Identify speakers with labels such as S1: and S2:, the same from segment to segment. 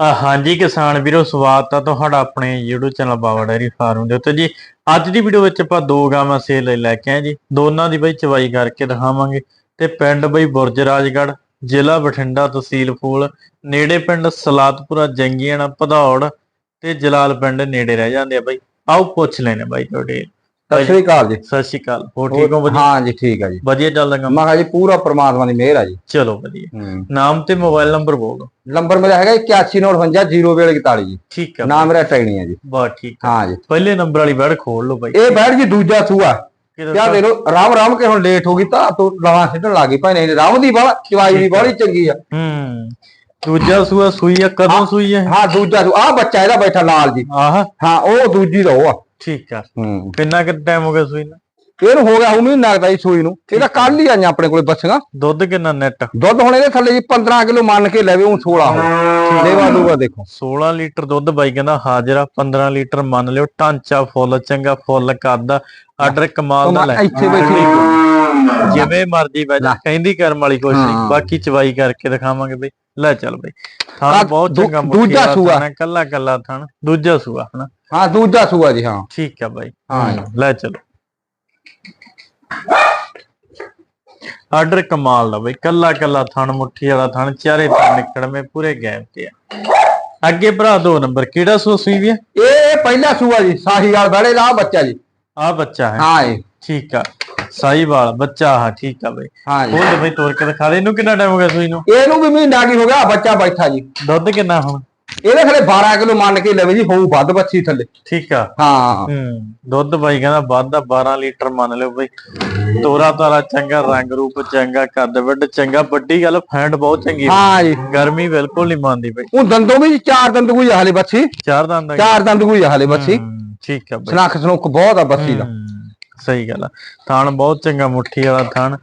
S1: ਹਾਂਜੀ ਕਿਸਾਨ ਵੀਰੋ, ਸਵਾਗਤ ਆ ਤੁਹਾਡਾ ਆਪਣੇ YouTube channel Bawa dairy farm ਦੇ ਉੱਤੇ ਜੀ। ਅੱਜ ਦੀ ਵੀਡੀਓ ਵਿੱਚ ਆਪਾਂ ਦੋ ਗਾਵਾਂ ਸੇਲ ਲਈ ਲੈ ਕੇ ਆਏ ਜੀ। ਦੋਨਾਂ ਦੀ ਬਈ ਚਵਾਈ ਕਰਕੇ ਦਿਖਾਵਾਂਗੇ। ਤੇ ਪਿੰਡ ਬਈ ਬੁਰਜ ਰਾਜਗੜ੍ਹ, ਜ਼ਿਲ੍ਹਾ ਬਠਿੰਡਾ ਤਹਿਸੀਲ ਫੂਲ ਨੇੜੇ ਪਿੰਡ ਸਲਾਤਪੁਰਾ ਜੰਗੀਆਣਾ, ਭਦੌੜ ਤੇ ਜਲਾਲ ਪਿੰਡ ਨੇੜੇ ਰਹਿ ਜਾਂਦੇ ਆ ਬਈ। ਆਓ ਪੁੱਛ ਲੈਣੇ ਬਾਈ ਤੁਹਾਡੇ।
S2: ਸਤਿ ਸ਼੍ਰੀ ਅਕਾਲ ਜੀ।
S1: ਸਤਿ ਸ਼੍ਰੀ ਅਕਾਲ। ਹੋ ਠੀਕ ਹੋ ਵਧੀਆ?
S2: ਹਾਂ ਜੀ ਠੀਕ ਆ ਜੀ।
S1: ਵਧੀਆ ਚੱਲਦਾ ਕੰਮ?
S2: ਮੈਂ ਕਿਹਾ ਜੀ ਪੂਰਾ ਪ੍ਰਮਾਤਮਾ ਦੀ ਮਿਹਰ ਆ ਜੀ।
S1: ਚਲੋ ਵਧੀਆ। ਨਾਮ ਤੇ ਮੋਬਾਈਲ ਨੰਬਰ ਬੋਲ।
S2: ਨੰਬਰ ਮੇਰਾ ਹੈਗਾ 8195 ਜੀ।
S1: ਠੀਕ ਆ।
S2: ਨਾਮ ਮੇਰਾ ਟ੍ਰੇਨਿੰਗ ਹੈ ਜੀ।
S1: ਬਹੁਤ ਠੀਕ
S2: ਹਾਂ ਜੀ।
S1: ਪਹਿਲੇ ਨੰਬਰ ਵਾਲੀ ਬੈੜ ਖੋਲ ਲਓ ਬਾਈ।
S2: ਇਹ ਬੈਠ ਜੀ ਦੂਜਾ ਸੂਆ। ਕਿਆ ਦੇ ਲੋ ਰਾਮ ਰਾਮ ਕੇ ਹੁਣ ਲੇਟ ਹੋ ਗਈ ਤਾਂ ਤੂੰ ਲਵਾ ਸਿੱਟਣ ਲੱਗੀ ਭਾਈ ਨਹੀਂ ਰਾਮ ਦੀ ਬਾਲਾ ਚਵਾਈ ਦੀ ਬਾਲੀ ਚੰਗੀ ਆ।
S1: ਹੂੰ। ਦੂਜਾ ਸੂਆ ਸੂਈ ਆ ਕਦੋਂ ਸੂਈ ਆ
S2: ਹਾਂ ਦੂਜਾ ਆ ਬੱਚਾ ਇਹਦਾ ਬੈਠਾ ਨਾਲ ਜੀ।
S1: ਆਹ।
S2: ਹਾਂ ਉਹ ਦੂਜੀ ਦਾ ਉਹ ਆ।
S1: ਠੀਕ ਆ।
S2: ਹੂੰ।
S1: ਕਿੰਨਾ ਕਿ ਟਾਈਮ ਹੋ ਗਿਆ ਸੂਈ ਨੂੰ?
S2: ਇਹਨੂੰ ਹੋ ਗਿਆ ਹੁਣ ਨਹੀਂ ਲੱਗਦਾ ਜੀ ਸੂਈ ਨੂੰ। ਇਹਦਾ ਕੱਲ ਹੀ ਆਈਆਂ ਆਪਣੇ ਕੋਲੇ ਬੱਚੀਆਂ।
S1: ਦੁੱਧ ਕਿੰਨਾ ਨੈਟ
S2: ਦੁੱਧ ਹੁਣ ਇਹਦੇ ਥੱਲੇ ਜੀ 15 ਕਿਲੋ ਮੰਨ ਕੇ ਲੈਵੇ ਉਹ 16 ਹੋ ਲੈਵਾ ਦੂਗਾ ਦੇਖੋ।
S1: 16 ਲੀਟਰ ਦੁੱਧ ਬਾਈ ਕਹਿੰਦਾ ਹਾਜ਼ਰ ਆ 15 ਲੀਟਰ ਮੰਨ ਲਿਓ। ਢਾਂਚਾ ਫੁੱਲ ਚੰਗਾ ਫੁੱਲ ਕੱਦ ਆਰਡਰ ਕਮਾਲ ਦਾ ਲੈ।
S2: ਇੱਥੇ ਬੈਠੀ
S1: ਜਿਵੇਂ ਮਰਜ਼ੀ ਬੈ ਜਾ। ਕਹਿੰਦੀ ਕਰਮ ਵਾਲੀ ਕੁਛ ਨਹੀਂ। ਬਾਕੀ ਚਵਾਈ ਕਰਕੇ ਦਿਖਾਵਾਂਗੇ ਬਈ। ਲੈ ਚੱਲ ਬਈ।
S2: ਆਹ
S1: ਬਹੁਤ ਚੰਗਾ
S2: ਦੂਜਾ ਸੂਆ।
S1: ਕੱਲਾ ਕੱਲਾ ਥਣ ਦੂਜਾ ਸੂਆ ਹਨਾ।
S2: ਹਾਂ ਦੂਜਾ ਸੂਆ ਜੀ ਹਾਂ।
S1: ਠੀਕ ਆ ਬਾਈ।
S2: ਹਾਂ।
S1: ਲੈ ਚਲੋ। ਆਰਡਰ ਕਮਾਲ ਦਾ ਬਈ ਕੱਲਾ ਕੱਲਾ ਥਣ ਮੁੱਠੀ ਵਾਲਾ ਥਣ ਚਾਰੇ ਥਣ ਨਿਕੜਵੇਂ ਪੂਰੇ ਗੈਪ ਤੇ ਆ। ਅੱਗੇ ਭਰਾ ਦੋ ਨੰਬਰ ਕਿਹੜਾ ਸੂ ਸੂਈ ਵੀ ਆ?
S2: ਇਹ ਪਹਿਲਾ ਸੂਆ ਜੀ ਸਾਹੀਵਾਲ ਬੜੇ ਲਾ ਬੱਚਾ ਜੀ।
S1: ਆ ਬੱਚਾ ਹੈ।
S2: ਹਾਂ ਜੀ।
S1: ਠੀਕ ਆ। ਸਾਈਵਾਲ ਬੱਚਾ ਹਾਂ ਠੀਕ ਆ ਬਈ।
S2: ਹਾਂ ਜੀ।
S1: ਬਈ ਤੋੜ ਕੇ ਦਿਖਾ ਦੇ ਇਹਨੂੰ ਕਿੰਨਾ ਟਾਈਮ ਹੋ ਗਿਆ ਸੂਈ ਨੂੰ?
S2: ਇਹਨੂੰ ਵੀ ਮਹੀਨਾ ਕੀ ਹੋ ਗਿਆ ਬੱਚਾ ਬੈਠਾ ਜੀ।
S1: ਦੁੱਧ ਕਿੰਨਾ ਹੁਣ?
S2: ਇਹਦੇ ਥੱਲੇ 12 ਕਿਲੋ ਮੰਨ ਕੇ ਲਵੇ ਜੀ ਹੋਊ ਵੱਧ ਬੱਚੀ ਥੱਲੇ।
S1: ਠੀਕ ਆ।
S2: ਹਾਂ।
S1: ਹੂੰ ਦੁੱਧ ਬਾਈ ਕਹਿੰਦਾ ਵੱਧ ਆ 12 ਲੀਟਰ ਮੰਨ ਲਿਓ ਬਈ। ਤੋਰਾ ਤਾਰਾ ਚੰਗਾ ਰੰਗ ਰੂਪ ਚੰਗਾ ਕੱਦ ਵੱਡ ਚੰਗਾ ਵੱਡੀ ਗੱਲ ਫੈਂਡ ਬਹੁਤ ਚੰਗੀ।
S2: ਹਾਂ ਜੀ।
S1: ਗਰਮੀ ਬਿਲਕੁਲ ਨਹੀਂ ਮੰਨਦੀ ਬਈ।
S2: ਉਹ ਦੰਦੋਂ ਵੀ ਚਾਰ ਦੰਦ ਕੋਈ ਹਲੇ ਬੱਚੀ।
S1: ਚਾਰ ਦੰਦ
S2: ਚਾਰ ਦੰਦ ਕੋਈ ਹਲੇ ਬੱਚੀ।
S1: ਠੀਕ ਆ ਬਈ।
S2: ਸਨੱਖ ਸਨੁੱਖ ਬਹੁਤ ਆ ਬੱਚੀ ਦਾ।
S1: ਸਹੀ ਗੱਲ ਆ। ਥਾਣ ਬਹੁਤ ਚੰਗਾ ਮੁੱਠੀ ਵਾਲਾ ਥਾਣ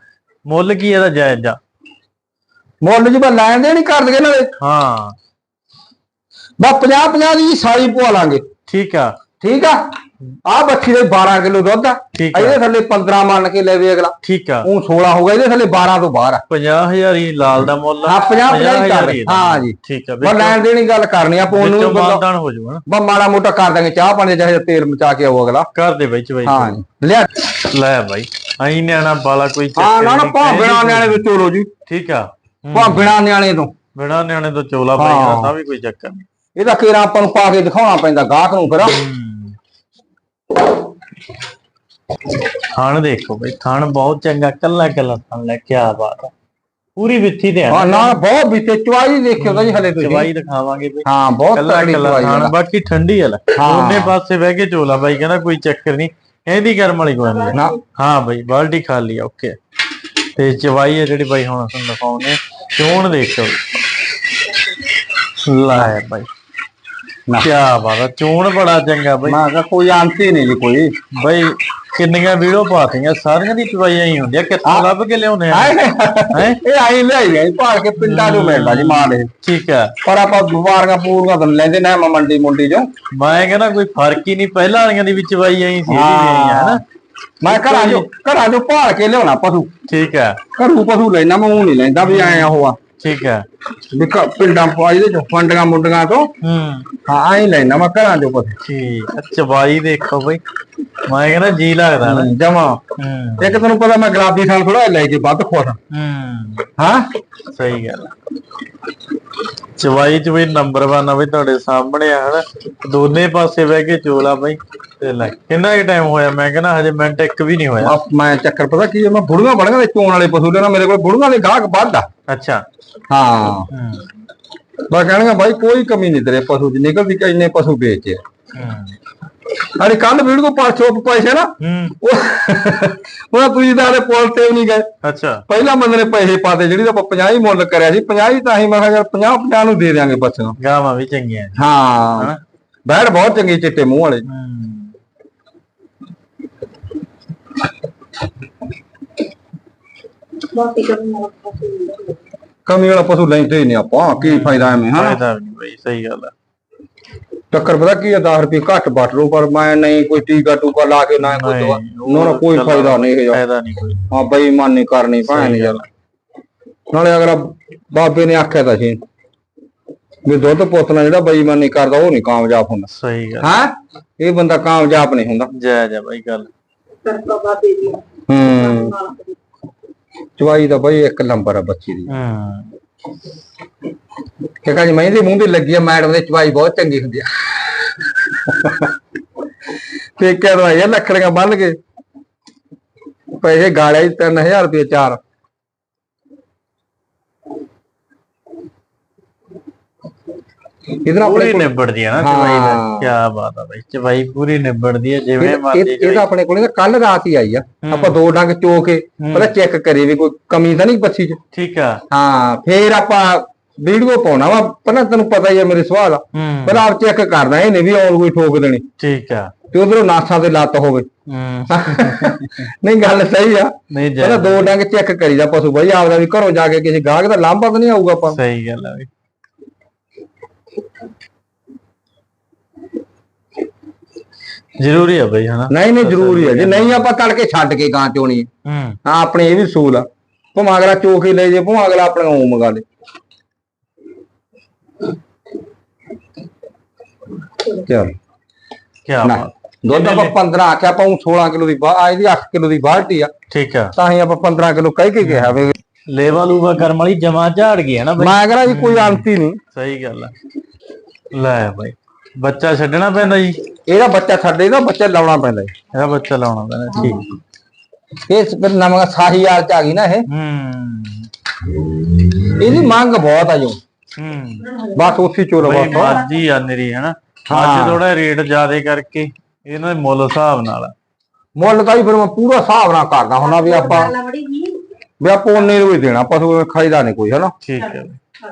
S1: ਮੁੱਲ ਕੀ ਇਹਦਾ ਜਾਇਜ਼ ਆ
S2: ਮੁੱਲ ਜੀ ਬਾ ਲੈਣ ਦੇ ਨਹੀਂ ਕਰ ਦਗੇ ਨਾ
S1: ਹਾਂ।
S2: ਬਾ 50 50 ਦੀ ਸਾਈ ਪਵਾ ਲਾਂਗੇ।
S1: ਠੀਕ ਆ।
S2: ਠੀਕ ਆ? ਆ ਬੱਚੀ ਦੇ 12 ਕਿਲੋ ਦੁੱਧ ਆ।
S1: ਠੀਕ ਆ।
S2: ਇਹਦੇ ਥੱਲੇ 15 ਮੰਨ ਕੇ ਲੈਵੇ ਅਗਲਾ।
S1: ਠੀਕ ਆ।
S2: ਉਹ 16 ਹੋ ਗਿਆ ਇਹਦੇ ਥੱਲੇ 12 ਤੋਂ ਬਾਹਰ ਆ।
S1: 50000 ਹੀ ਲਾਲ ਦਾ ਮੁੱਲ ਆ।
S2: ਹਾਂ 50 50 ਹੀ
S1: 50,000
S2: ਕਰ
S1: ਹੀ ਇਹਦਾ।
S2: ਹਾਂ ਜੀ।
S1: ਠੀਕ ਆ
S2: ਬਾ ਲੈਣ ਦੇਣੀ ਗੱਲ ਕਰਨੀ ਆ ਪੋਨ ਨੂੰ
S1: ਵਿੱਚੋਂ
S2: ਬੰਦਾ
S1: ਮਾਨਦਾਨ ਹੋ ਜਾਊਗਾ ਨਾ।
S2: ਮਾੜਾ ਮੋਟਾ ਕਰ ਦਾਂਗੇ ਚਾਹ ਪਾਣੀ ਦੇ ਚਾਹੇ ਤੇਲ ਮਚਾ ਕੇ ਆਓ ਅਗਲਾ।
S1: ਕਰ ਦੇ ਬਾਈ ਚਵਾਈ
S2: ਹਾਂ ਜੀ। ਲਿਆ।
S1: ਲੈ ਬਾਈ ਆਈ ਨਿਆਣਾ ਬਾਲਾ ਕੋਈ ਚੱਕਰ
S2: ਹਾਂ ਨਾ ਨਾ
S1: ਨਹੀਂ, ਕਹਿੰਦੀ
S2: ਨਿਆਣੇ ਤੋਂ ਚੋਲੋ ਜੀ।
S1: ਠੀਕ ਆ।
S2: ਭਾ ਬਿਨਾ ਨਿਆਣੇ ਤੋਂ।
S1: ਬਿਨਾ ਨਿਆਣੇ ਤੋਂ ਚੋਲਾ ਬਾਈ
S2: ਹਾਂ।
S1: ਦਾ ਤਾਂ ਵੀ ਕੋਈ ਚੱਕਰ ਨਹੀਂ।
S2: ਇਹਦਾ ਕੇਰਾ ਆਪਾਂ ਨੂੰ ਪਾ ਕੇ ਦਿਖਾਉਣਾ ਪੈਂਦਾ ਗਾਹਕ ਨੂੰ ਫਿਰ।
S1: ਥਣ ਦੇਖੋ ਬਈ ਥਣ ਬਹੁਤ ਚੰਗਾ ਕੱਲਾ ਕੱਲਾ ਥਣ ਲੈ ਕੇ ਆ। ਬਾਤ। ਪੂਰੀ ਵਿੱਥੀ ਤੇ
S2: ਹਾਂ ਨਾ ਬਹੁਤ ਬੀਤੇ ਚਵਾਈ ਦੇਖਿਓ ਤਾਂ ਜੀ ਹਲੇ ਤੁਸੀਂ।
S1: ਚਵਾਈ ਦਿਖਾਵਾਂਗੇ ਬਈ।
S2: ਹਾਂ ਬਹੁਤ
S1: ਕੱਲਾ ਕੱਲਾ
S2: ਚਵਾਈ
S1: ਥਣ
S2: ਆ
S1: ਬਾਕੀ ਠੰਡੀ ਆ ਲੈ।
S2: ਹਾਂ।
S1: ਦੋਨੇ ਪਾਸੇ ਬਹਿ ਕੇ ਚੋਲਾ ਬਾਈ ਕਹਿੰਦਾ ਕੋਈ ਚੱਕਰ ਨਹੀਂ। ਇਹਦੀ ਕਰਮ ਵਾਲੀ ਕੋਈ ਨਹੀਂ
S2: ਨਾ।
S1: ਹਾਂ ਬਾਈ ਬਾਲਟੀ ਖਾਲੀ ਆ ਓਕੇ। ਤੇ ਚਵਾਈ ਹੈ ਜਿਹੜੀ ਬਾਈ ਹੁਣ ਤੁਹਾਨੂੰ ਦਿਖਾਉਂਦੇ ਆ। ਚੋਣ ਦੇਖੋ ਲੈ ਬਾਈ। ਕੀ ਬਾਤ ਆ ਚੋਣ ਬੜਾ ਚੰਗਾ ਬਾਈ।
S2: ਮੈਂ ਕਿਹਾ ਕੋਈ ਆਂਤੀ ਨਹੀਂ ਜੀ ਕੋਈ।
S1: ਬਾਈ ਕਿੰਨੀਆਂ ਵੀਡੀਓ ਪਾਤੀਆਂ ਸਾਰੀਆਂ ਦੀ ਚਵਾਈਆਂ ਹੀ ਹੁੰਦੀਆਂ ਕਿੱਥੋਂ ਲੱਭ ਕੇ ਲਿਆਉਂਦੇ ਆ? ਹੈ?
S2: ਇਹ ਆਈ ਲਿਆਈ ਗਈ ਭਾਲ ਕੇ ਪਿੰਡਾਂ ਨੂੰ ਮਿਲਦਾ ਜੀ ਮਾਲ ਇਹ।
S1: ਠੀਕ ਆ।
S2: ਪਰ ਆਪਾਂ ਵਪਾਰੀਆਂ ਪੂਰੀਆਂ ਤਾਂ ਲੈਂਦੇ ਨਾ ਮੈਂ ਮੰਡੀ ਮੁੰਡੀ ਚੋਂ।
S1: ਮੈਂ ਕਹਿੰਦਾ ਕੋਈ ਫ਼ਰਕ ਹੀ ਨਹੀਂ ਪਹਿਲਾਂ ਵਾਲੀਆਂ ਦੀ ਵਿੱਚ ਚਵਾਈਆਂ ਹੀ ਸੀ ਇਹਦੀ ਵੀ ਆਈਆਂ ਹਨਾ?
S2: ਮੈਂ ਘਰਾਂ ਚੋਂ ਘਰਾਂ ਚੋਂ ਭਾਲ ਕੇ ਲਿਆਉਣਾ ਪਸ਼ੂ।
S1: ਠੀਕ ਆ।
S2: ਘਰੂ ਪਸ਼ੂ ਲੈਣਾ ਮੈਂ ਉਹ ਨਹੀਂ ਲੈਂਦਾ ਵੀ ਐ ਉਹ ਆ।
S1: ਠੀਕ
S2: ਵੀ ਘ- ਪਿੰਡਾਂ ਪਾਈ ਦੇ ਫੰਡੀਆਂ ਮੁੰਡੀਆਂ ਤੋਂ
S1: ਹੂੰ।
S2: ਹਾਂ ਆਈ ਲੈਣਾ ਮੈਂ ਘਰਾਂ ਚੋਂ ਪਸ਼ੂ
S1: ਠੀਕ ਆ ਚਵਾਈ ਦੇਖੋ ਬਈ। ਮੈਂ ਕਹਿੰਦਾ ਜੀ ਲੱਗਦਾ ਨਾ।
S2: ਜਮਾ।
S1: ਹੂੰ।
S2: ਇੱਕ ਤੈਨੂੰ ਪਤਾ ਮੈਂ ਗੁਲਾਬੀ ਥਾਲ ਥੋੜਾ ਲੈ ਕੇ ਵੱਧ ਖੁਸ਼ ਹਾਂ।
S1: ਹੂੰ?
S2: ਹਾਂ
S1: ਸਹੀ ਗੱਲ। ਚਵਾਈ ਚ ਵੀ ਨੰਬਰ 1 ਆ ਬਈ ਤੁਹਾਡੇ ਸਾਹਮਣੇ ਆ ਹਨਾ? ਦੋਨੇ ਪਾਸੇ ਬਹਿ ਕੇ ਚੋਲਾ ਬਈ ਤੇ ਲੈ ਕਿੰਨਾ ਕੁ ਟਾਈਮ ਹੋਇਆ? ਮੈਂ ਕਹਿੰਦਾ ਹਜੇ ਮਿੰਟ ਇੱਕ ਵੀ ਨਹੀਂ ਹੋਇਆ।
S2: ਮੈਂ ਚੱਕਰ ਪਤਾ ਕੀ ਹੈ ਮੈਂ ਬੁੜੀਆਂ ਬੜੀਆਂ ਦੇ ਚੋਣ ਵਾਲੇ ਪਸ਼ੂ ਲੈਣਾ ਮੇਰੇ ਕੋਲ ਬੁੜੀਆਂ ਦੇ ਗਾਹਕ ਵੱਧ ਆ।
S1: ਅੱਛਾ।
S2: ਹਾਂ।
S1: ਹੂੰ।
S2: ਮੈਂ ਕਹਿਣਗਾ ਬਾਈ ਕੋਈ ਕਮੀ ਨਹੀਂ ਤੇਰੇ ਪਸ਼ੂ ਦੀ ਨਿਕਲਦੀ ਕਿ ਇੰਨੇ ਪਸ਼ੂ ਵੇਚੇ
S1: ਹੂੰ
S2: ਅਰੇ ਕੱਲ ਵੀਡੀਓ ਪਾ ਚੋਪ ਪੈਸੇ ਨਾ
S1: ਹੂੰ।
S2: ਉਹ ਉਹ ਤੁਸੀਂ ਤਾਂ ਹਲੇ ਪੁੱਲ ਤੇ ਨਹੀਂ ਗਏ।
S1: ਅੱਛਾ।
S2: ਪਹਿਲਾਂ ਬੰਦੇ ਨੇ ਪੈਸੇ ਪਾਤੇ ਜਿਹੜੀ ਤਾਂ ਆਪਾਂ 50 ਹੀ ਮੁੱਲ ਕਰਿਆ ਸੀ 50 ਹੀ ਤਾਂ ਹੀ ਮੈਂ ਕਿਹਾ ਯਾਰ 50 50 ਨੂੰ ਦੇ ਦਿਆਂਗੇ ਬੱਚੇ ਨੂੰ।
S1: ਗਾਵਾਂ ਵੀ ਚੰਗੀਆਂ।
S2: ਹਾਂ। ਬੈੜ ਬਹੁਤ ਚੰਗੀ ਚਿੱਟੇ ਮੂੰਹ ਵਾਲੇ।
S1: ਹੂੰ।
S2: ਕਮੀ ਵਾਲਾ ਪਸ਼ੂ ਲੈਂਦੇ। ਹੀ ਨਹੀਂ ਆਪਾਂ ਕੀ ਫਾਇਦਾ ਐਵੇਂ ਹਾਂ
S1: ਫਾਇਦਾ ਨਹੀਂ ਬਈ ਸਹੀ ਗੱਲ ਆ।
S2: ਟੱਕਰ ਪਤਾ ਕੀ ਹੈ 10 ਰੁਪਏ ਘੱਟ ਬਟ ਲਓ ਪਰ ਮੈਂ ਨਹੀਂ ਕੋਈ ਟੀਕਾ ਟੂਕਾ ਲਾ ਕੇ ਨਾ ਕੋਈ ਦਵਾ
S1: ਨਹੀਂ,
S2: ਨਾ ਨਾ ਕੋਈ ਫਾਇਦਾ ਨਹੀਂ ਇਹ
S1: ਫਾਇਦਾ ਨਹੀਂ ਕੋਈ।
S2: ਹਾਂ ਬੇਈਮਾਨੀ ਕਰਨੀ ਨਹੀਂ ਯਾਰ। ਨਾਲੇ ਅਗਰ ਬਾਬੇ ਨੇ ਆਖਿਆ ਤਾਂ ਸੀ ਵੀ ਦੁੱਧ ਪੁੱਤ ਨਾਲ ਜਿਹੜਾ ਬੇਈਮਾਨੀ ਕਰਦਾ ਉਹ ਨਹੀਂ ਕਾਮਯਾਬ ਹੁੰਦਾ।
S1: ਸਹੀ ਗੱਲ
S2: ਹਾਂ? ਇਹ ਬੰਦਾ ਕਾਮਯਾਬ ਨਹੀਂ ਹੁੰਦਾ।
S1: ਜੈ ਜੈ ਬਾਈ ਗੱਲ।
S2: ਹੂੰ। ਚਵਾਈ ਦਾ ਬਈ ਇੱਕ ਨੰਬਰ ਆ ਬੱਚੀ ਦੀ।
S1: ਹੂੰ।
S2: ਕਹਿੰਦੀ ਮਹਿੰਦੀ ਮੂੰਹ ਦੀ ਲੱਗੀ ਆ ਮੈਡਮ ਦੇ ਚਵਾਈ ਬਹੁਤ ਚੰਗੀ ਹੁੰਦੀ ਆ। ਤੇ ਕਹਿੰਦਾ ਇਹ ਲੱਖੜੀਆਂ ਬੰਨ ਕੇ। ਪੈਸੇ ਗਾਲਿਆ ਹੀ 3000 ਰੁਪਏ ਚਾਰ। ਇਧਰ ਆਪਣੇ
S1: ਪੂਰੀ
S2: ਕੋਲ
S1: ਨਿਬੜਦੀ ਹੈ ਨਾ ਚਵਾਈ ਦਾ। ਕੀ ਬਾਤ ਆ ਬਾਈ ਚਵਾਈ ਪੂਰੀ ਨਿਬੜਦੀ ਹੈ ਜਿਵੇਂ ਮਰਜ਼ੀ
S2: ਇਹ- ਇਹਦਾ ਆਪਣੇ ਕੋਲ ਕੱਲ ਰਾਤ ਹੀ ਆਈ ਆ। ਆਪਾਂ ਦੋ ਡੰਗ ਚੋ ਕੇ ਪਹਿਲਾਂ ਚੈੱਕ ਕਰੀ ਵੀ ਕੋਈ ਕਮੀ ਤਾਂ ਨਹੀਂ ਬੱਚੀ ਚ।
S1: ਠੀਕ ਆ।
S2: ਹਾਂ ਫੇਰ ਆਪਾਂ ਵੀਡੀਓ ਪਾਉਣਾ ਵਾ ਪਹਿਲਾਂ ਤੈਨੂੰ ਪਤਾ ਹੀ ਆ ਮੇਰੇ ਸਵਾਲ। ਆ
S1: ਹੂੰ।
S2: ਪਹਿਲਾਂ ਆਪ ਚੈੱਕ ਕਰਨਾ ਇਹ ਨਹੀਂ ਵੀ ਔਰ ਕੋਈ ਠੋਕ ਦੇਣੀ।
S1: ਠੀਕ ਆ।
S2: ਤੇ ਉਧਰੋਂ ਨਾਸਾਂ ਤੇ ਲੱਤ ਹੋਵੇ।
S1: ਹੂੰ।
S2: ਨਹੀਂ ਗੱਲ ਸਹੀ ਆ।
S1: ਨਹੀਂ ਜੈ
S2: ਪਹਿਲਾਂ ਦੋ ਡੰਗ ਚੈੱਕ ਕਰੀਦਾ ਪਸ਼ੂ ਬਈ ਆਪਦਾ ਵੀ ਘਰੋਂ ਜਾ ਕੇ ਕਿਸੇ ਗਾਹਕ ਦਾ ਲਾਂਭਾ ਤਾਂ ਨਹੀਂ ਆਊਗਾ ਆਪਾਂ ਨੂੰ।
S1: ਸਹੀ ਗੱਲ ਆ ਬਈ ਜ਼ਰੂਰੀ ਆ ਬਈ ਹਨਾ?
S2: ਨਹੀਂ ਨਹੀਂ ਜ਼ਰੂਰੀ ਹੈ ਜੇ। ਨਹੀਂ ਆਪਾਂ ਤੜਕੇ ਛੱਡ ਕੇ ਗਾਂ ਚੋਣੀ
S1: ਹੂੰ।
S2: ਹਾਂ ਆਪਣੇ ਇਹ ਵੀ ਸੂਲ ਆ। ਭਾਵੇਂ ਅਗਲਾ ਚੋ ਕੇ ਲੈ ਜੇ ਭਾਵੇਂ ਅਗਲਾ ਆਪਣੇ ਉਹ ਮੰਗਾ ਲੇ। ਚਲ
S1: ਕੀ
S2: ਨਾ
S1: ਬਾਤ।
S2: ਦੁੱਧ ਆਪਾਂ 15 ਆਖਿਆ ਆਪਾਂ ਊਂ 16 ਕਿਲੋ ਦੀ ਬਾ ਆ ਇਹਦੀ 8 ਕਿਲੋ ਦੀ ਬਾਲਟੀ ਆ।
S1: ਠੀਕ ਆ।
S2: ਤਾਂ ਹੀ ਆਪਾਂ 15 ਕਿਲੋ ਕਹਿ ਕੇ ਕਿਹਾ ਵੇ
S1: ਲੇਵਾ ਲੂਵਾ ਕਰਮ ਵਾਲੀ ਜਮਾ ਝਾੜ ਗਈ ਹੈ ਨਾ ਬਈ।
S2: ਮੈਂ ਕਹਿੰਦਾ ਜੀ ਕੋਈ ਅੰਤ ਹੀ ਨਹੀਂ।
S1: ਸਹੀ ਗੱਲ ਆ। ਲੈ ਬਈ ਬੱਚਾ ਛੱਡਣਾ ਪੈਂਦਾ ਜੀ।
S2: ਇਹਦਾ ਬੱਚਾ ਛੱਡੇ ਇਹਦਾ ਬੱਚਾ ਲਾਉਣਾ ਪੈਂਦਾ ਜੀ।
S1: ਇਹਦਾ ਬੱਚਾ ਲਾਉਣਾ ਪੈਂਦਾ ਠੀਕ।
S2: ਇਹ ਫਿਰ ਨਵਾਂ ਸਾਹੀਵਾਲ ਚ ਆ ਗਈ ਨਾ ਇਹ।
S1: ਹੂੰ।
S2: ਇਹਦੀ ਮੰਗ ਬਹੁਤ ਆ ਜੋ।
S1: ਹੂੰ।
S2: ਬਸ ਉੱਥੇ ਚੋਰ
S1: ਬਈ
S2: ਬਸ
S1: ਮਾਜੀ ਆ ਨਰੀ ਹਨਾ। ਅੱਜ ਥੋੜਾ ਰੇਟ ਜ਼ਿਆਦੇ ਕਰਕੇ ਇਹਨਾਂ ਦੇ ਮੁੱਲ ਹਿਸਾਬ ਨਾਲ।
S2: ਮੁੱਲ ਤਾਂ ਹੀ ਫਿਰ ਮੈਂ ਪੂਰਾ ਹਿਸਾਬ ਨਾਲ ਕਰਦਾ ਹੁੰਦਾ ਵੀ ਆਪਾਂ ਵੀ ਆਪਾਂ ਉਹਨੇ ਨੂੰ ਹੀ ਦੇਣਾ ਪਸ਼ੂ ਖਾਈਦਾ ਨਹੀਂ ਕੋਈ ਹਨਾ?
S1: ਠੀਕ ਹੈ।
S3: ਤਾਂ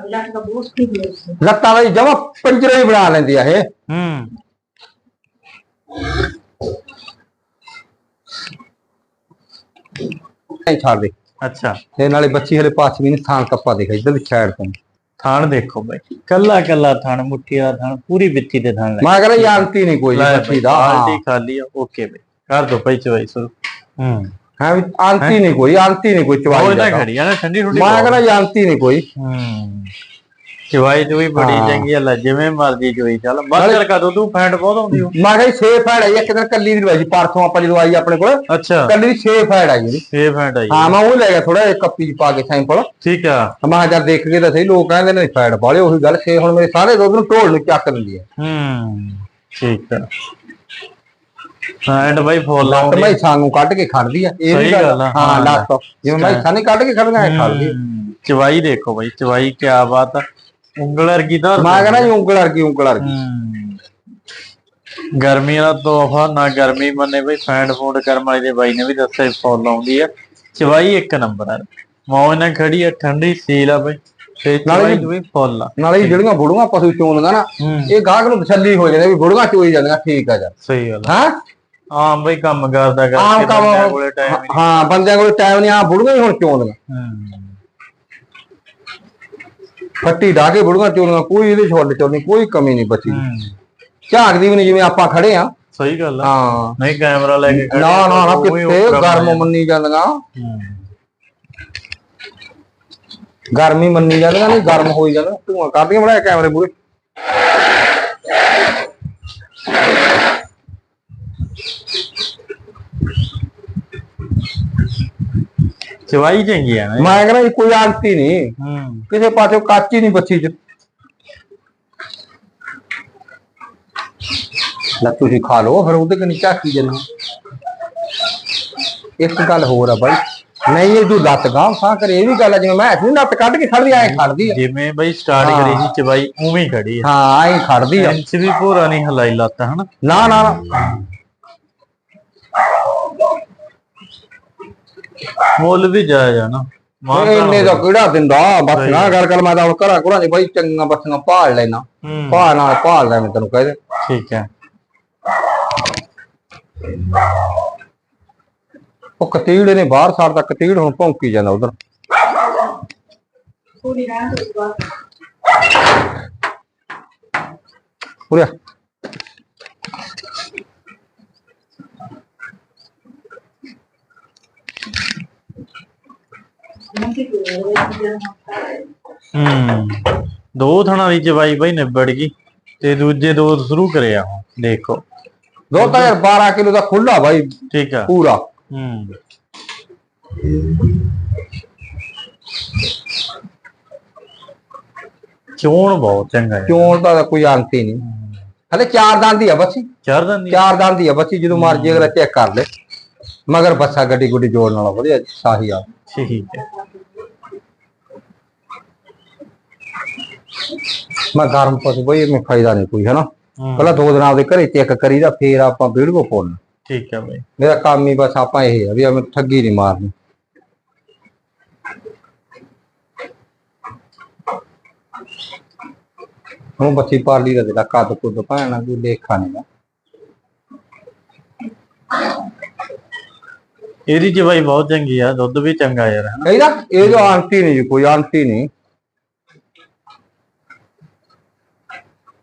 S2: ਲੱਤਾਂ ਦਾ ਜਮਾ ਪੰਜਰੇ ਹੀ ਬਣਾ ਲੈਂਦੀ ਆ ਇਹ।
S1: ਹੂੰ।
S2: ਨਹੀਂ ਛੱਡ ਦੇ
S1: ਅੱਛਾ।
S2: ਤੇ ਨਾਲੇ ਬੱਚੀ ਹਲੇ ਪਾਸ ਵੀ ਨਹੀਂ ਥਾਂ ਕੱਪਾ ਦੇਖ ਇੱਧਰ ਦੀ ਸਾਈਡ ਤੋਂ।
S1: ਥਾਣ ਦੇਖੋ ਬਈ। ਕੱਲਾ ਕੱਲਾ ਥਾਣ ਮੁੱਠੀ ਦਾ ਥਾਣ ਪੂਰੀ ਵਿੱਚੀ ਦੇ ਥਾਣ
S2: ਮੈਂ ਕਹਿੰਦਾ ਯਾਂਤੀ ਨਹੀਂ ਕੋਈ
S1: ਬਈ,
S2: ਦਾ।
S1: ਬਾਲਟੀ ਖਾਲੀ ਆ ਓਕੇ ਬਈ। ਕਰ ਦੋ ਭਾਈ ਚਵਾਈ ਸ਼ੁਰੂ। ਹੂੰ।
S2: ਹਾਂ ਵੀ ਆਂਤੀ ਨਹੀਂ ਕੋਈ ਆਂਤੀ ਨਹੀਂ ਕੋਈ
S1: ਉਹ
S2: ਚਵਾਈ
S1: ਤਾਂ
S2: ਦਾ
S1: ਖੜੀ ਆ ਨਾ ਠੰਡੀ ਠੰਡੀ
S2: ਮੈਂ ਕਹਿੰਦਾ ਯਾਂਤੀ ਨਹੀਂ ਕੋਈ।
S1: ਹੂੰ। ਚਵਾਈ ਵੀ ਬੜੀ
S2: ਹਾਂ।
S1: ਚੰਗੀ ਆ ਲੈ ਜਿਵੇਂ ਮਰਜ਼ੀ ਚੋਈ ਚੱਲ। ਬਸ ਚੱਲ ਕਾ ਦੋ ਤੂੰ ਫੈਂਟ ਬਹੁਤ ਆਉਂਦੀ ਹੋ
S2: ਮੈਂ ਕਿਹਾ ਛੇ ਫੈੜ ਆਈ ਇੱਕ ਦਿਨ ਕੱਲੀ ਦੀ ਦਵਾਈ ਸੀ ਪਰਸੋਂ ਆਪਾਂ ਜਦੋਂ ਆਈ ਆਪਣੇ ਕੋਲ
S1: ਅੱਛਾ।
S2: ਕੱਲੀ ਦੀ ਛੇ ਫੈੜ ਆਈ ਜੀ
S1: ਫੇ ਫੈਂਟ ਆਈ।
S2: ਹਾਂ ਮੈਂ ਉਹ ਲੈ ਗਿਆ ਥੋੜਾ ਇੱਕ ਕੱਪੀ ਚ ਪਾ ਕੇ ਸੈਂਪਲ
S1: ਠੀਕ ਆ।
S2: ਮੈਂ ਕਿਹਾ ਦੇਖ ਕੇ ਤਾਂ ਸਹੀ ਲੋਕ ਕਹਿੰਦੇ ਨੇ ਫੈੜ ਵਾਲੇ ਉਹੀ ਗੱਲ ਛੇ ਹੁਣ ਮੇਰੇ ਸਾਰੇ ਦੁੱਧ ਨੂੰ ਢੋਲ ਨੂੰ ਚੱਕ ਦਿੰਦੀ ਹੈ
S1: ਹੂੰ ਠੀਕ ਆ। ਫੈਂਟ ਬਾਈ ਫੁੱਲ ਆਉਂਦੀ
S2: ਮੈਂ ਸਾਂਗੂ ਕੱਢ ਕੇ ਖੜਦੀ ਆ ਇਹ ਵੀ
S1: ਗੱਲ। ਆ,
S2: ਹਾਂ
S1: ਹਾਂ,
S2: ਲੱਤ। ਜਿਵੇਂ ਮੈਂ ਸਾਨੀ ਕੱਢ ਕੇ ਖੜਦਾ ਐ ਖੜਦੀ ਆ।
S1: ਹੂੰ, ਚਵਾਈ ਦੇਖੋ ਬਾਈ ਚਵਾਈ ਕੀ ਬਾਤ ਆ। ਹੂੰ। ਗਰਮੀ ਦਾ ਤੋਹਫਾ ਨਾ ਗਰਮੀ ਮੰਨੇ ਬਈ ਫੈਂਡ ਫੂਡ ਕਰਮ ਵਾਲੇ ਦੇ ਬਾਈ ਨੇ ਵੀ ਦੱਸਿਆ ਫੁੱਲ ਆਉਂਦੀ ਆ। ਚਵਾਈ ਇੱਕ ਨੰਬਰ ਆ। ਮੌਜ ਨਾਲ ਖੜੀ ਆ ਠੰਡੀ ਸੀਲ ਆ ਬਈ। ਤੇ ਚਵਾਈ ਵੀ ਫੁੱਲ ਆ।
S2: ਨਾਲੇ ਜਿਹੜੀਆਂ ਬੁੜੀਆਂ ਪਸ਼ੂ ਚੋਣਦਾ ਨਾ ਇਹ ਗਾਹਕ ਨੂੰ ਤਸੱਲੀ ਹੋ ਜਾਂਦੀ ਵੀ ਬੁੜੀਆਂ ਚੋਈ ਜਾਂਦੀਆਂ ਠੀਕ ਆ ਜਾ
S1: ਸਹੀ ਗੱਲ।
S2: ਹਾਂ?
S1: ਆਮ ਬਈ ਕੰਮ ਕਰਦਾ ਕਰਕੇ
S2: ਕੰਮ
S1: ਬੰਦਿਆਂ ਕੋਲੇ ਟਾਈਮ ਹੀ
S2: ਹਾਂ ਬੰਦਿਆਂ ਕੋਲ ਟਾਈਮ ਨਹੀਂ ਆ ਬੁੜੀਆਂ ਹੀ ਹੁਣ ਚੋਣਦੀਆਂ
S1: ਨਹੀਂ
S2: ਫੱਟੀ ਢਾ ਕੇ ਬੁੜੀਆਂ ਚੋਣਦੀਆਂ ਕੋਈ ਇਹਦੇ ਛੋੜ ਚੋਣੀ ਕੋਈ ਕਮੀ ਨਹੀਂ ਬਚੀ। ਝਾਕਦੀ ਵੀ ਨਹੀਂ ਜਿਵੇਂ ਆਪਾਂ ਖੜੇ ਆ।
S1: ਸਹੀ ਗੱਲ ਆ।
S2: ਹਾਂ।
S1: ਨਹੀਂ ਕੈਮਰਾ ਲੈ ਕੇ
S2: ਨਾ ਨਾ ਨਾ ਕਿੱਥੇ ਗਰਮ ਮੰਨੀ ਜਾਂਦੀਆਂ। ਗਰਮੀ ਮੰਨੀ ਜਾਂਦੀਆਂ ਨਹੀਂ ਗਰਮ ਹੋਈ ਜਾਂਦਾ ਧੂਆਂ ਕੱਢਦੀਆਂ ਬਣਾਇਆ ਕੈਮਰੇ ਪੂਰੇ।
S1: ਚਵਾਈ ਚੰਗੀ ਆ ਨਾ
S2: ਮੈਂ ਕਹਿੰਦਾ ਜੀ ਕੋਈ ਆਂਤੀ ਨਹੀਂ।
S1: ਹੂੰ।
S2: ਕਿਸੇ ਪਾਸੇ ਕੱਚੀ ਨਹੀਂ ਬੱਚੀ ਚ। ਲੈ ਤੁਸੀਂ ਖਾ ਲਓ ਫਿਰ ਉਹਦੇ ਕਨੀ ਝਾਕੀ ਜੰਨੀ। ਇੱਕ ਗੱਲ ਹੋਰ ਆ ਬਾਈ ਨਹੀਂ ਇਹ ਤੂੰ ਲੱਤ ਗਾਂ ਸਾਂ ਕਰੇ ਇਹ ਵੀ ਗੱਲ ਆ ਜਿਵੇਂ ਮੈਂ ਨਹੀਂ ਲੱਤ ਕੱਢ ਕੇ ਖੜਦੀ ਐ ਖੜਦੀ ਆ।
S1: ਜਿਵੇਂ ਬਈ ਸਟਾਰਟ ਕਰੀ ਸੀ ਚਵਾਈ ਉਵੇਂ ਹੀ ਖੜੀ ਆ।
S2: ਹਾਂ ਐ ਖੜਦੀ ਆ।
S1: ਇੰਚ ਵੀ ਪੂਰਾ ਨਹੀਂ ਹਲਾਈ ਲੱਤ ਹਨਾ?
S2: ਨਾ ਨਾ।
S1: ਮੁੱਲ ਵੀ ਜਾਇਜ਼ ਆ ਨਾ। ਮਾਨ
S2: ਇਹ ਇੰਨੇ ਦਾ ਕਿਹੜਾ ਦਿੰਦਾ? ਬਸ ਨਾ ਗੱਲ ਕਰ ਮੈਂ ਤਾਂ ਹੁਣ ਘਰਾਂ ਘਰਾਂ ਚ ਬਾਈ ਚੰਗੀਆਂ ਬੱਸੀਆਂ ਭਾਲ ਲੈਣਾ
S1: ਹੂੰ।
S2: ਭਾਲ ਨਾਲ ਭਾਲਦਾ ਮੈਂ ਤੈਨੂੰ ਕਹਦੇ
S1: ਠੀਕ ਹੈ।
S2: ਉਹ ਕਤੀੜ ਨੇ ਬਾਹਰ ਸਾੜਦਾ ਕਤੀੜ ਹੁਣ ਭੌਂਕੀ ਜਾਂਦਾ ਉਧਰ।
S3: ਪੂਰੀ ਰਾਤ ਦੀ
S2: ਉਰੇ ਆ।
S3: ਮੰਗੀ ਕੋਈ
S1: ਹੂੰ। ਦੋ ਥਣਾ ਦੀ ਚਵਾਈ ਬਈ ਨਿਬੜ ਗਈ ਤੇ ਦੂਜੇ ਦੋ ਸ਼ੁਰੂ ਕਰਿਆ ਦੇਖੋ।
S2: ਦੁੱਧ ਤਾਂ ਯਾਰ 12 ਕਿਲੋ ਦਾ ਖੁੱਲਾ ਬਾਈ।
S1: ਠੀਕ ਆ।
S2: ਪੂਰਾ।
S1: ਹੂੰ। ਚੋਣ ਬਹੁਤ ਚੰਗਾ ਹੈ
S2: ਚੋਣ ਦਾ ਕੋਈ ਅੰਤ ਹੀ ਨਹੀਂ। ਹਲੇ ਚਾਰ ਦੰਦ ਹੀ ਆ ਬੱਚੀ
S1: ਚਾਰ ਦੰਦੀ
S2: ਚਾਰ ਦੰਦ ਹੀ ਆ ਬੱਚੀ ਜਦੋਂ ਮਰਜ਼ੀ ਅਗਲਾ ਚੈੱਕ ਕਰ ਲੈ। ਮਗਰ ਬੱਸਾ ਗੱਡੀ ਗੁੱਡੀ ਜੋੜਨ ਵਾਲਾ ਵਧੀਆ ਸਾਹੀ ਆ।
S1: ਠੀਕ ਹੈ।
S2: ਮੈਂ ਗਰਮ ਪਸ਼ੂ ਬਈ ਇਹਨੂੰ ਫਾਇਦਾ ਨਹੀਂ ਕੋਈ ਹਨਾ?
S1: ਹੂੰ,
S2: ਪਹਿਲਾਂ ਦੋ ਦਿਨ ਆਪਦੇ ਘਰੇ ਚੈੱਕ ਕਰੀਦਾ ਫੇਰ ਆਪਾਂ ਵੀਡੀਓ ਪਾਉਣਾ
S1: ਠੀਕ ਹੈ ਬਈ।
S2: ਮੇਰਾ ਕੰਮ ਹੀ ਬਸ ਆਪਾਂ ਇਹ ਆ ਵੀ ਐਵੇਂ ਠੱਗੀ ਨਹੀਂ ਮਾਰਨੀ। ਹੁਣ ਬੱਚੀ ਪਾਲੀ ਦਾ ਜਿਹੜਾ ਕੱਦ ਕੁੱਦ ਪਾਣਾ ਕੋਈ ਲੇਖਾ ਨਹੀਂ
S1: ਇਹਦੀ ਚਵਾਈ ਬਹੁਤ ਚੰਗੀ ਆ ਦੁੱਧ ਵੀ ਚੰਗਾ ਯਾਰ ਹਨਾ?
S2: ਕਹੀਦਾ ਇਹ ਜੋ ਆਂਟੀ ਨਹੀਂ ਜੀ ਕੋਈ ਆਂਟੀ ਨਹੀਂ।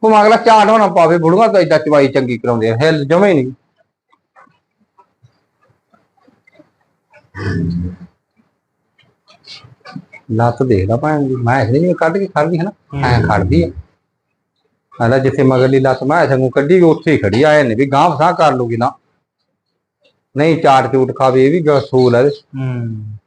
S2: ਉਹ ਅਗਲਾ ਚਾਟ ਹੋਣਾ ਪਾਵੇ ਬੁੜੂਗਾ ਤਾਂ ਇਦਾਂ ਚਵਾਈ ਚੰਗੀ ਕਰਾਉਂਦੇ ਆ ਹਿੱਲ ਜਮੇ ਹੀ ਨਹੀਂ ਲੱਤ ਦੇਖਦਾ ਭਾਂ ਦੀ ਮੈਂ ਨਹੀਂ ਕੱਢ ਕੇ ਖੜਦੀ ਹੈ ਨਾ ਐ ਖੜਦੀ ਆ। ਹਾਲਾ ਜਿੱਥੇ ਮਗਰਲੀ ਲੱਤ ਮੈਂ ਸੰਗੂ ਕੱਢੀ ਉੱਥੇ ਹੀ ਖੜੀ ਆਏ ਨੇ ਵੀ ਗਾਂ ਫਸਾ ਕਰ ਲੂਗੀ ਨਾ। ਨਹੀਂ ਚਾਟ ਚੂਟ ਖਾਵੇ ਇਹ ਵੀ ਗਸੂਲ ਹੈ।
S1: ਹੂੰ।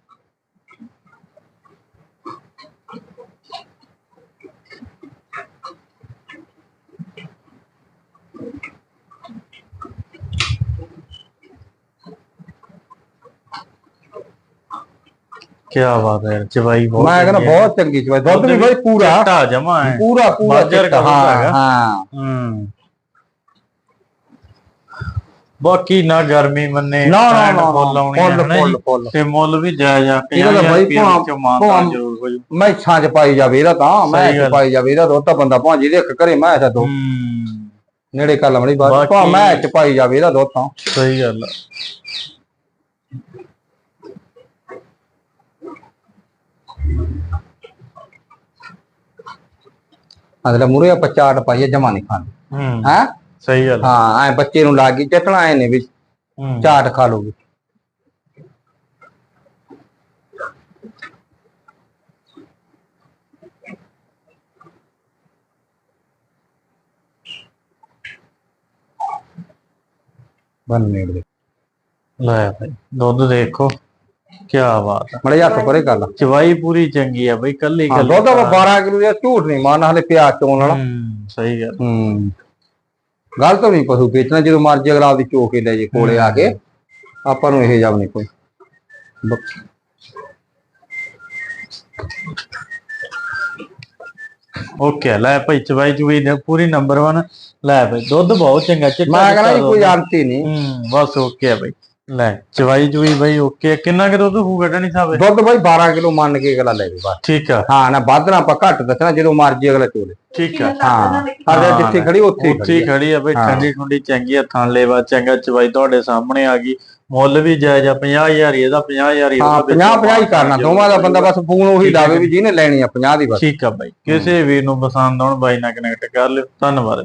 S1: ਕੀ ਬਾਤ ਹੈ ਯਾਰ, ਚਵਾਈ ਬਹੁਤ
S2: ਮੈਂ ਕਹਿੰਦਾ
S1: ਚੰਗੀ ਹੈ।
S2: ਬਹੁਤ ਚੰਗੀ ਚਵਾਈ ਦੁੱਧ ਵੀ ਬਈ ਪੂਰਾ।
S1: ਚਿੱਟਾ ਜਮਾ ਹੈ।
S2: ਪੂਰਾ ਪੂਰਾ
S1: ਬਾਜਰ
S2: ਚਿੱਟਾ,
S1: ਕਾ
S2: ਹਾਂ
S1: ਹੈਗਾ।
S2: ਹਾਂ।
S1: ਹੂੰ। ਬਾਕੀ ਨਾ ਗਰਮੀ ਮੰਨੇ
S2: ਨਾ ਨਾ ਨਾ
S1: ਫੁੱਲ ਆਉਣੀ
S2: ਫੁੱਲ
S1: ਨਾ
S2: ਫੁੱਲ
S1: ਜੀ
S2: ਫੁੱਲ।
S1: ਤੇ ਮੁੱਲ ਵੀ ਜਾਇਜ਼ ਆ
S2: ਇਹਦਾ ਤਾਂ
S1: 50000
S2: ਬਾਈ ਭਾਂ-
S1: ਵਿੱਚ ਮਾਨਤਾ
S2: ਭਾਂ-
S1: ਜ਼ਰੂਰ ਹੋ ਜੂ
S2: ਮੈਂ ਛਾਂ ਚ ਪਾਈ ਜਾਵੇ ਇਹਦਾ ਤਾਂ ਮੈਂ
S1: ਸਹੀ
S2: ਚ। ਪਾਈ ਜਾਵੇ ਇਹਦਾ ਦੁੱਧ ਤਾਂ ਬੰਦਾ ਭਾਂਜੀ ਦੇ ਘਰੇ ਮੈਂ ਤਾਂ ਦੋ।
S1: ਹੂੰ।
S2: ਨੇੜੇ ਕਰ ਲਵਣੀ ਬਾਤ
S1: ਬਾਕੀ-
S2: ਭਾ ਮੈਂ ਚ ਪਾਈ ਜਾਵੇ ਇਹਦਾ ਦੁੱਧ ਤਾਂ।
S1: ਸਹੀ ਗੱਲ ਆ।
S2: ਅਗਲਾ ਮੂਰੇ ਆਪਾਂ ਚਾਟ ਪਾਈਏ ਜਮਾ ਨਹੀਂ ਖਾਣੀ
S1: ਹੂੰ। ਸਹੀ ਗੱਲ।
S2: ਹਾਂ ਐ ਬੱਚੇ ਨੂੰ ਲੱਗ ਗਈ ਚੱਟਣਾ ਐ ਨੇ ਵੀ।
S1: ਹੂੰ।
S2: ਚਾਟ ਖਾ ਲੂਗੀ ਬਨ
S1: ਲੈ ਭਾਈ ਦੁੱਧ ਦੇਖੋ। ਕੀ ਬਾਤ ਆ
S2: ਮੜੇ ਹੱਥ ਪਰੇ ਕਰ ਲਾ।
S1: ਚਵਾਈ ਪੂਰੀ ਚੰਗੀ ਆ ਬਈ ਕੱਲੀ
S2: ਹਾਂ,
S1: ਕੱਲੀ
S2: ਦੁੱਧ ਆਪਾਂ 12 ਕਿਲੋ ਦਾ ਝੂਠ ਨਹੀਂ ਮਾਰਨਾ ਹਲੇ ਪਿਆਜ਼ ਚੋਣ ਵਾਲਾ।
S1: ਹੂੰ ਸਹੀ ਗੱਲ।
S2: ਹੂੰ। ਗਲਤ ਨਹੀਂ ਪਸ਼ੂ ਵੇਚਣਾ ਜਦੋਂ ਮਰਜ਼ੀ ਅਗਲਾ ਆਪਦੀ ਚੋ ਕੇ ਲੈ ਜੇ ਕੋਲੇ ਆ ਕੇ ਆਪਾਂ ਨੂੰ ਇਹ ਜਬ ਨਹੀਂ ਕੋਈ। ਬ-
S1: ਓਕੇ ਲੈ ਭਾਈ ਚਵਾਈ ਚੁਈ ਨੇ ਪੂਰੀ ਨੰਬਰ 1 ਲੈ ਭਾਈ। ਦੁੱਧ ਬਹੁਤ ਚੰਗਾ ਚਿੱਟਾ
S2: ਮੈਂ ਕਹਿੰਦਾ ਜੀ ਕੋਈ। ਆਂਤੀ ਨਹੀਂ।
S1: ਹੂੰ ਬਸ ਓਕੇ ਆ ਭਾਈ ਲੈ ਚਵਾਈ ਚੁਈ ਭਾਈ ਓਕੇ। ਕਿੰਨਾ ਕਿ ਦੁੱਧ ਹੋਊਗਾ ਟਣੀ ਸਾਹਿਬ?
S2: ਦੁੱਧ ਬਾਈ 12 ਕਿਲੋ ਮੰਨ ਕੇ ਅਗਲਾ ਲੈ ਬਸ।
S1: ਠੀਕ ਆ।
S2: ਹਾਂ ਨਾ ਵੱਧ ਨਾ ਆਪਾਂ ਘੱਟ ਦੱਸਣਾ ਜਦੋਂ ਮਰਜ਼ੀ ਅਗਲਾ ਚੋਲੇ।
S1: ਠੀਕ ਆ।
S2: ਹਾਂ
S1: ਹਾਂ,
S2: ਜਿੱਥੇ ਖੜੀ ਉੱਥੇ
S1: ਉੱਥੇ
S2: ਖੜੀ ਆ।
S1: ਬਈ। ਠੰਡੀ ਠੰਡੀ ਚੰਗੀ ਆ ਥਣ ਲੇਵਾ ਚੰਗਾ ਚਵਾਈ ਤੁਹਾਡੇ ਸਾਹਮਣੇ ਆ ਗਈ। ਮੁੱਲ ਵੀ ਜਾਇਜ਼ ਆ 50000 ਹੀ ਇਹਦਾ 50000 ਹੀ
S2: ਹਾਂ
S1: ਉਹਦਾ
S2: 50 50 ਹੀ ਕਰਨਾ ਦੋਵਾਂ ਦਾ ਬੰਦਾ ਬਸ ਫੋਨ ਉਹੀ ਲਾਵੇ ਵੀ ਜਿਹਨੇ ਲੈਣੀ ਆ 50 ਦੀ ਬਸ।
S1: ਠੀਕ ਆ ਬਾਈ ਕਿਸੇ ਵੀਰ ਨੂੰ ਪਸੰਦ ਆਉਣ ਬਾਈ ਨਾਲ ਕਨੈਕਟ ਕਰ ਲਿਓ। ਧੰਨਵਾਦ